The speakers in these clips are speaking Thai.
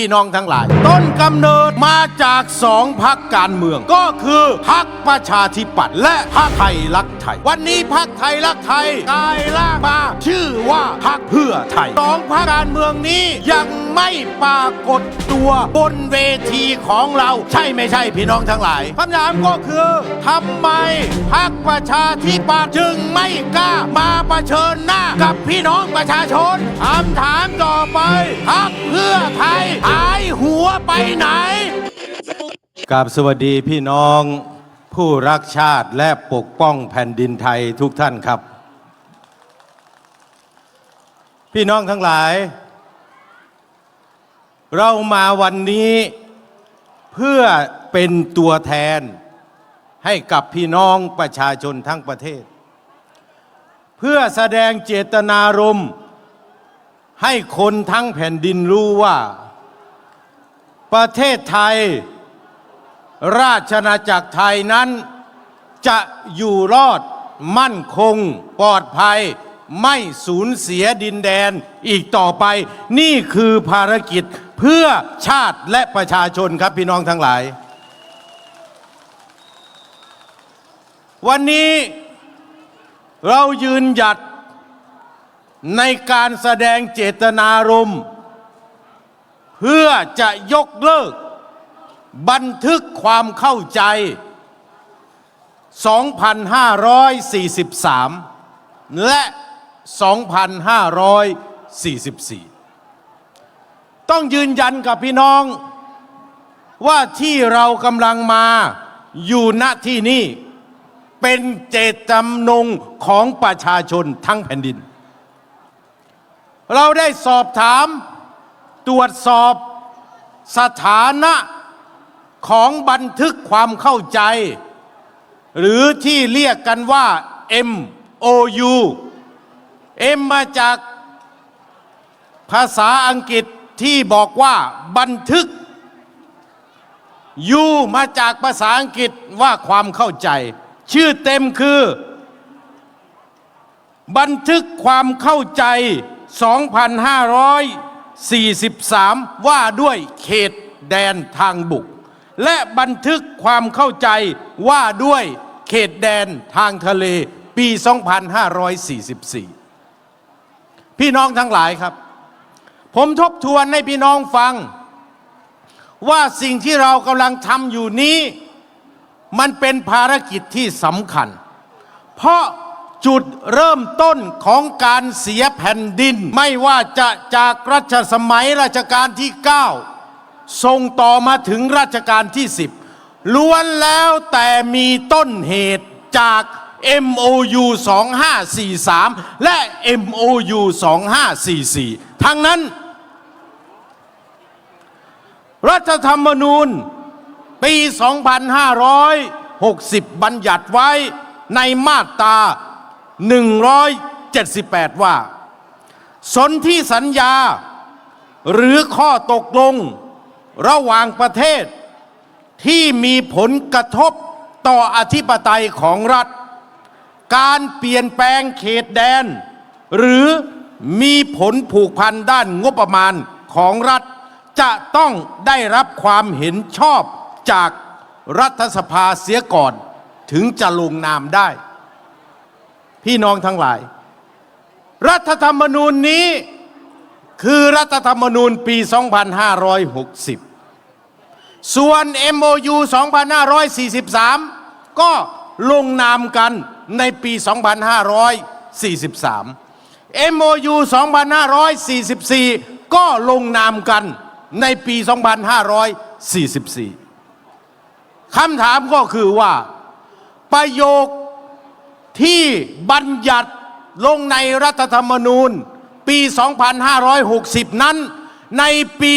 พี่น้องทั้งหลาย ต้นกำเนิดมาจากสองพักการเมือง ก็คือพักประชาธิปัตย์และพักไทยรักไทย วันนี้พักไทยรักไทยกลายร่างมาชื่อว่าพักเพื่อไทยสองพักการเมืองนี้ยังไม่ปรากฏตัวบนเวทีของเรา ใช่ไม่ใช่พี่น้องทั้งหลายคำถามก็คือทำไมพักประชาธิปัตย์จึงไม่กล้ามาเผชิญหน้ากับพี่น้องประชาชนคำถามต่อไปพักเพื่อไทยหายหัวไปไหนกราบสวัสดีพี่น้องผู้รักชาติและปกป้องแผ่นดินไทยทุกท่านครับ พี่น้องทั้งหลาย เรามาวันนี้เพื่อเป็นตัวแทนให้กับพี่น้องประชาชนทั้งประเทศ เพื่อแสดงเจตนารมณ์ให้คนทั้งแผ่นดินรู้ว่า ประเทศไทย ราชนาจักรไทยนั้น จะอยู่รอดมั่นคงปลอดภัย ไม่สูญเสียดินแดนอีกต่อไป นี่คือภารกิจเพื่อชาติและประชาชนครับพี่น้องทั้งหลาย วันนี้เรายืนหยัดในการแสดงเจตนารมณ์ เพื่อจะยกเลิก บันทึกความเข้าใจ 2,543 และ 2,544 ต้องยืนยันกับพี่น้อง ว่าที่เรากำลังมาอยู่ณที่นี่เป็นเจตจำนงของประชาชนทั้งแผ่นดิน เราได้สอบถาม ตรวจสอบสถานะของบันทึกความเข้าใจ หรือที่เรียกกันว่า MOU M มาจากภาษาอังกฤษที่บอกว่าบันทึก U มาจากภาษาอังกฤษว่าความเข้าใจ ชื่อเต็มคือ บันทึกความเข้าใจ 43 ว่าด้วยเขตแดนทางบุก และบันทึกความเข้าใจว่าด้วยเขตแดนทางทะเลปี 2544 พี่น้องทั้งหลายครับ ผมทบทวนให้พี่น้องฟัง ว่าสิ่งที่เรากำลังทำอยู่นี้ มันเป็นภารกิจที่สำคัญ เพราะ จุดเริ่มต้นของการเสียแผ่นดิน ไม่ว่าจะจากรัชสมัยรัชกาลที่9ส่งต่อมาถึงรัชกาลที่ 10 ล้วนแล้วแต่มีต้นเหตุจาก MOU 2543 และ MOU 2544 ทั้งนั้น รัฐธรรมนูญปี 2560 บัญญัติไว้ในมาตรา 178 ว่า สนธิสัญญา หรือข้อตกลงระหว่างประเทศ ที่มีผลกระทบต่ออธิปไตยของรัฐ การเปลี่ยนแปลงเขตแดน หรือมีผลผูกพันด้านงบประมาณของรัฐ จะต้องได้รับความเห็นชอบจากรัฐสภาเสียก่อนถึงจะลงนามได้ พี่น้องทั้งหลาย รัฐธรรมนูญนี้คือรัฐธรรมนูญปี 2560 ส่วน MOU 2543 ก็ลงนามกันในปี 2543 MOU 2544 ก็ลงนามกันในปี 2544 คำถามก็คือว่าประโยค ที่บัญญัติลงในรัฐธรรมนูญปี 2560 นั้น ในปี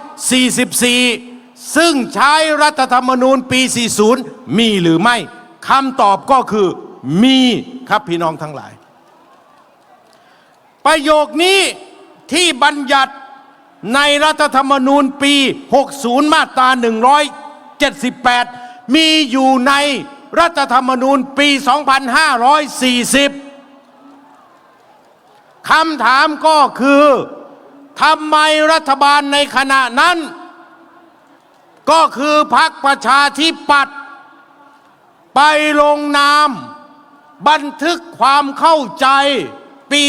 2544 ซึ่งใช้รัฐธรรมนูญปี 40 มีหรือไม่คำตอบก็คือมีครับพี่น้องทั้งหลาย ประโยคนี้ที่บัญญัติในรัฐธรรมนูญปี 60 มาตรา 178 มีอยู่ใน รัฐธรรมนูญปี 2540 คำถามก็คือทำไมรัฐบาลในขณะนั้น ก็คือพักประชาธิปัตย์ไปลงนาม บันทึกความเข้าใจปี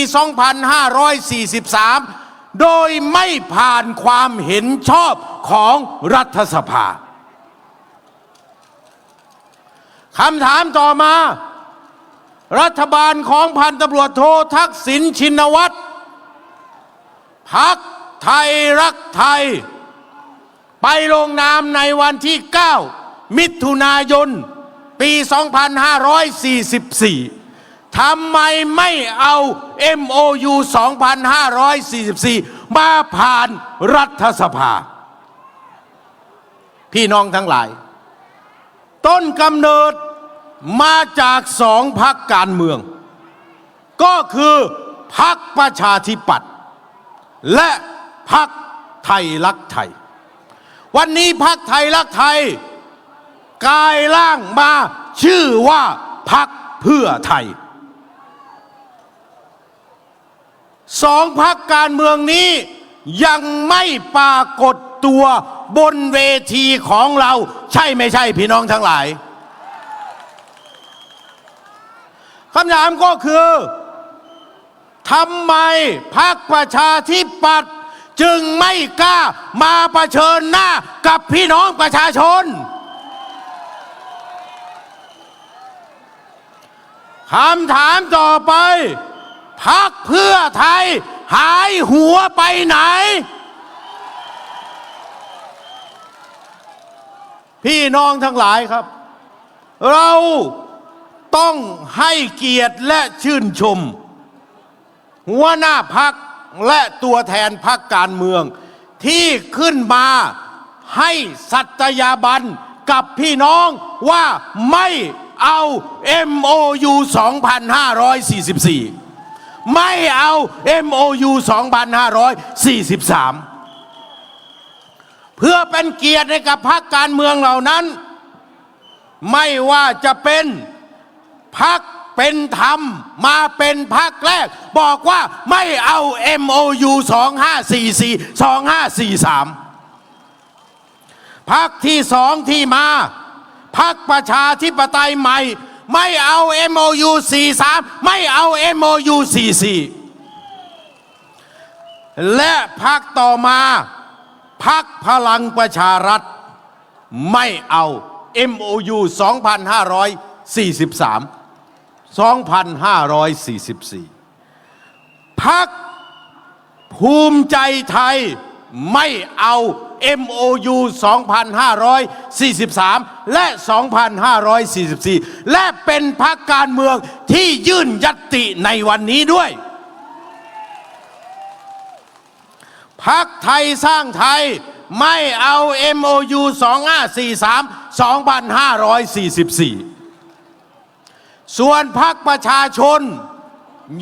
2543 โดยไม่ผ่านความเห็นชอบของรัฐสภา คำถามต่อมา รัฐบาลของพันตำรวจโททักษิณชินวัตรพักไทยรักไทย ไปลงนามในวันที่ 9 มิถุนายน ปี 2544 ทำไมไม่เอา MOU 2544 มาผ่านรัฐสภา พี่น้องทั้งหลาย ต้นกำเนิดมาจากสองพักการเมือง ก็คือพักประชาธิปัตย์และพักไทยรักไทย วันนี้พักไทยรักไทย กลายร่างมาชื่อว่าพักเพื่อไทยสองพักการเมืองนี้ยังไม่ปรากฏ ตัวบนเวทีของเรา ใช่ไม่ใช่พี่น้องทั้งหลายคำถามก็คือทำไมพักประชาธิปัตย์จึงไม่กล้ามาเผชิญหน้ากับพี่น้องประชาชนคำถามต่อไปพักเพื่อไทยหายหัวไปไหน พี่น้องทั้งหลายครับ เราต้องให้เกียรติและชื่นชม หัวหน้าพักและตัวแทนพักการเมือง ที่ขึ้นมาให้สัตยาบันกับพี่น้องว่าไม่เอา MOU 2544 ไม่เอา MOU 2543 เพื่อเป็นเกียรติให้กับพรรคการเมืองเหล่านั้น ไม่ว่าจะเป็นพักเป็นธรรมมาเป็นพักแรก บอกว่าไม่เอา MOU 2544 2543พักที่สองที่มาพักประชาธิปไตยใหม่ ไม่เอา MOU 43 ไม่เอา MOU 44 และพักต่อมา พักพลังประชารัฐ ไม่เอา MOU 2543 2544 พักภูมิใจไทยไม่เอา MOU 2543 และ 2544 และเป็นพักการเมืองที่ยื่นยัตติในวันนี้ด้วย พักไทยสร้างไทยไม่เอา MOU 2543 2544 ส่วนพักประชาชน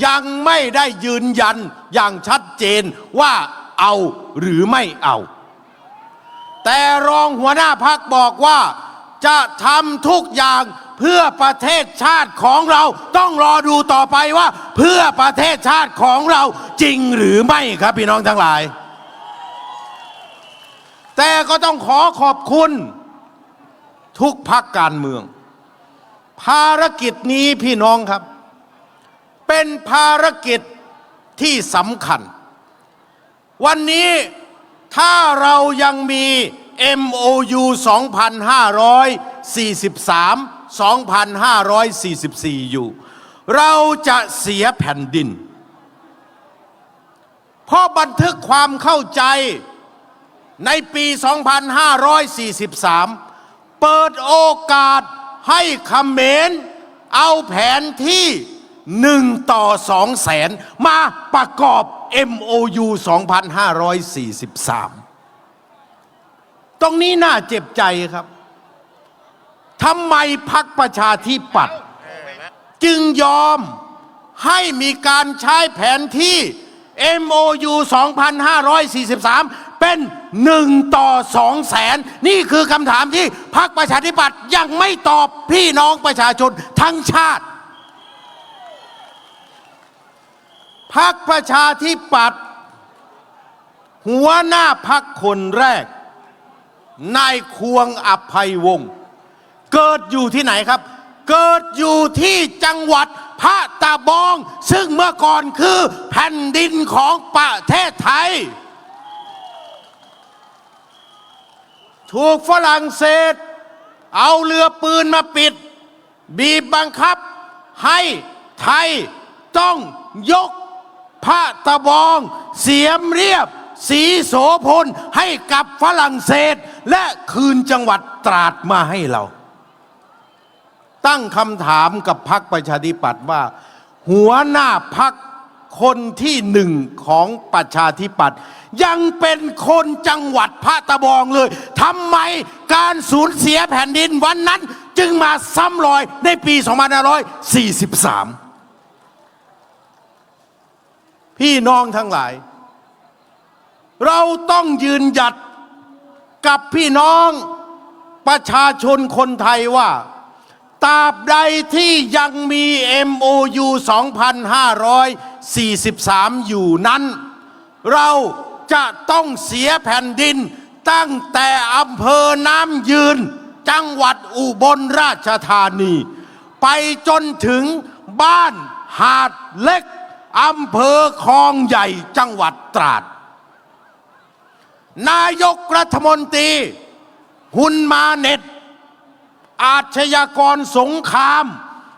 ยังไม่ได้ยืนยันอย่างชัดเจนว่าเอาหรือไม่เอา แต่รองหัวหน้าพักบอกว่าจะทำทุกอย่างเพื่อประเทศชาติของเราต้องรอดูต่อไปว่า เพื่อประเทศชาติของเราจริงหรือไม่ครับพี่น้องทั้งหลาย แต่ก็ต้องขอขอบคุณ ทุกพักการเมือง ภารกิจนี้พี่น้องครับ เป็นภารกิจที่สำคัญ วันนี้ถ้าเรายังมี MOU 2543 2544 อยู่ เราจะเสียแผ่นดิน เพราะบันทึกความเข้าใจ ในปี 2543 เปิดโอกาสให้คเมรเอาแผนที่หนึ่งต่อสองแสน มาประกอบ MOU 2543 ตรงนี้น่าเจ็บใจครับทำไมพักประชาธิปัตย์จึงยอมให้มีการใช้แผนที่ MOU 2543 เป็นหนึ่งต่อสองแสนนี่คือคำถามที่พักประชาธิปัตย์ยังไม่ตอบพี่น้องประชาชนทั้งชาติพักประชาธิปัตย์หัวหน้าพักคนแรกนายควงอภัยวงศ์เกิดอยู่ที่ไหนครับ เกิดอยู่ที่จังหวัดพระตะบอง ซึ่งเมื่อก่อนคือแผ่นดินของประเทศไทย ถูกฝรั่งเศส เอาเรือปืนมาปิด บีบบังคับ ให้ไทยต้องยกพระตะบอง เสียมเรียบ สีโสพลให้กับฝรั่งเศส และคืนจังหวัดตราดมาให้เรา ตั้งคำถามกับพรรคประชาธิปัตย์ว่า หัวหน้าพักค คนที่หนึ่งของประชาธิปัตย์ยังเป็นคนจังหวัดพระตะบองเลยทำไมการสูญเสียแผ่นดินวันนั้นจึงมาซ้ำรอยในปี 2543 พี่น้องทั้งหลาย เราต้องยืนหยัดกับพี่น้องประชาชนคนไทยว่าตราบใดที่ยังมี MOU 2543 อยู่นั้น เราจะต้องเสียแผ่นดิน ตั้งแต่อำเภอน้ำยืน จังหวัดอุบลราชธานี ไปจนถึงบ้านหาดเล็กอำเภอคลองใหญ่จังหวัดตราด นายกรัฐมนตรี หุนมาเน็ต อาชญากรสงคราม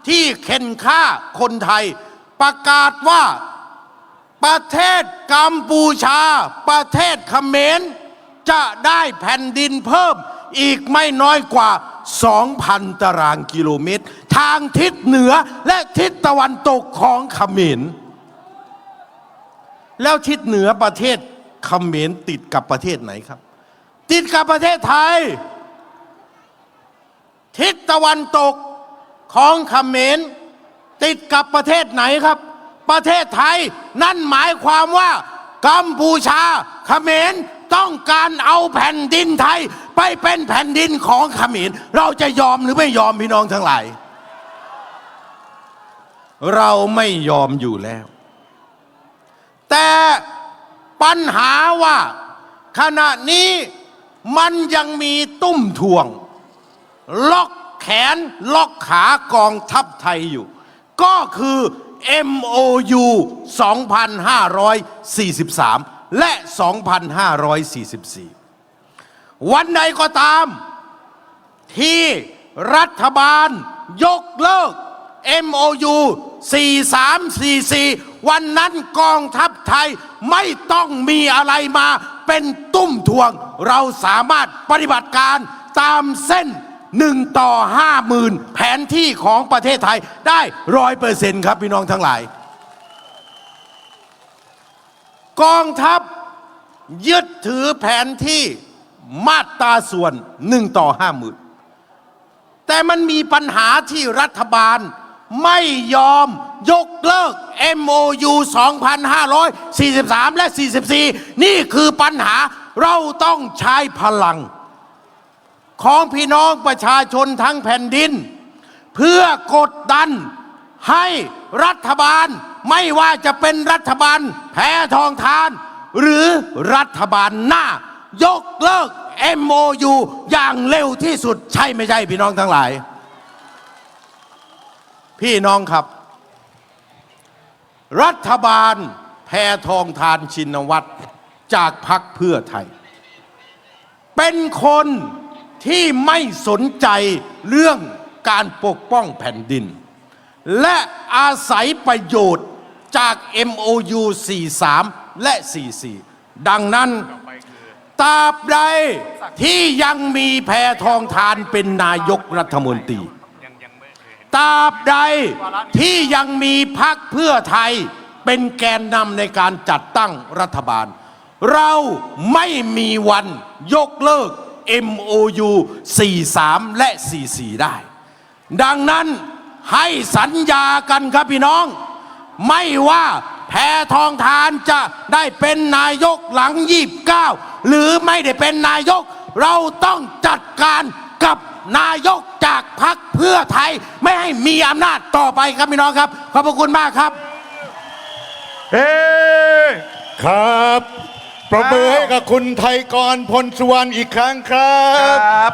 ที่เข็นฆ่าคนไทย ประกาศว่า ประเทศกัมพูชา ประเทศเขมร จะได้แผ่นดินเพิ่มอีกไม่น้อยกว่า 2,000 ตารางกิโลเมตร ทางทิศเหนือและทิศตะวันตกของเขมร แล้วทิศเหนือประเทศเขมรติดกับประเทศไหนครับ ติดกับประเทศไทย ทิศตะวันตกของเขมร ติดกับประเทศไหนครับ ประเทศไทยนั่นหมายความว่า กัมพูชาเขมรต้องการเอาแผ่นดินไทย ไปเป็นแผ่นดินของเขมรเราจะยอมหรือไม่ยอมพี่น้องทั้งหลาย เราไม่ยอมอยู่แล้ว แต่ปัญหาว่าขณะนี้มันยังมีตุ้มทวง ล็อกแขนล็อกขากองทัพไทยอยู่ ก็คือ MOU 2543 และ 2544 วันใดก็ตาม ที่รัฐบาลยกเลิก MOU 4344 วันนั้นกองทัพไทยไม่ต้องมีอะไรมาเป็นตุ้มทวง เราสามารถปฏิบัติการตามเส้น หนึ่งต่อห้าหมื่นแผนที่ของประเทศไทยได้ร้อยเปอร์เซ็นต์ครับ พี่น้องทั้งหลาย กองทัพยึดถือแผนที่มาตราส่วนหนึ่งต่อห้าหมื่นแต่มันมีปัญหาที่รัฐบาลไม่ยอมยกเลิก MOU 2543 และ 44 นี่คือปัญหาเราต้องใช้พลัง ของพี่น้องประชาชนทั้งแผ่นดิน เพื่อกดดันให้รัฐบาลไม่ว่าจะเป็นรัฐบาลแพ้ทองทาน หรือรัฐบาลหน้า ยกเลิก MOU อย่างเร็วที่สุดใช่ไม่ใช่พี่น้องทั้งหลาย พี่น้องครับ รัฐบาลแพทองทานชินวัตรจากพักเพื่อไทย เป็นคน ที่ไม่สนใจเรื่องการปกป้องแผ่นดิน และอาศัยประโยชน์จาก MOU 43 และ 44 ดังนั้นตราบใดที่ยังมีแพทองทานเป็นนายกรัฐมนตรีตราบใดที่ยังมีพักเพื่อไทยเป็นแกนนำในการจัดตั้งรัฐบาล เราไม่มีวันยกเลิก MOU 43 และ 44 ได้ ดังนั้นให้สัญญากันครับพี่น้อง ไม่ว่าแพทองทานจะได้เป็นนายกหลัง 29 หรือไม่ได้เป็นนายก เราต้องจัดการกับนายกจากพรรคเพื่อไทย ไม่ให้มีอำนาจต่อไปครับพี่น้องครับ ขอบพระคุณมากครับ เฮ้ครับ ประมือให้กับคุณไทยกรพลสุวรรณอีกครั้งครับ ครับ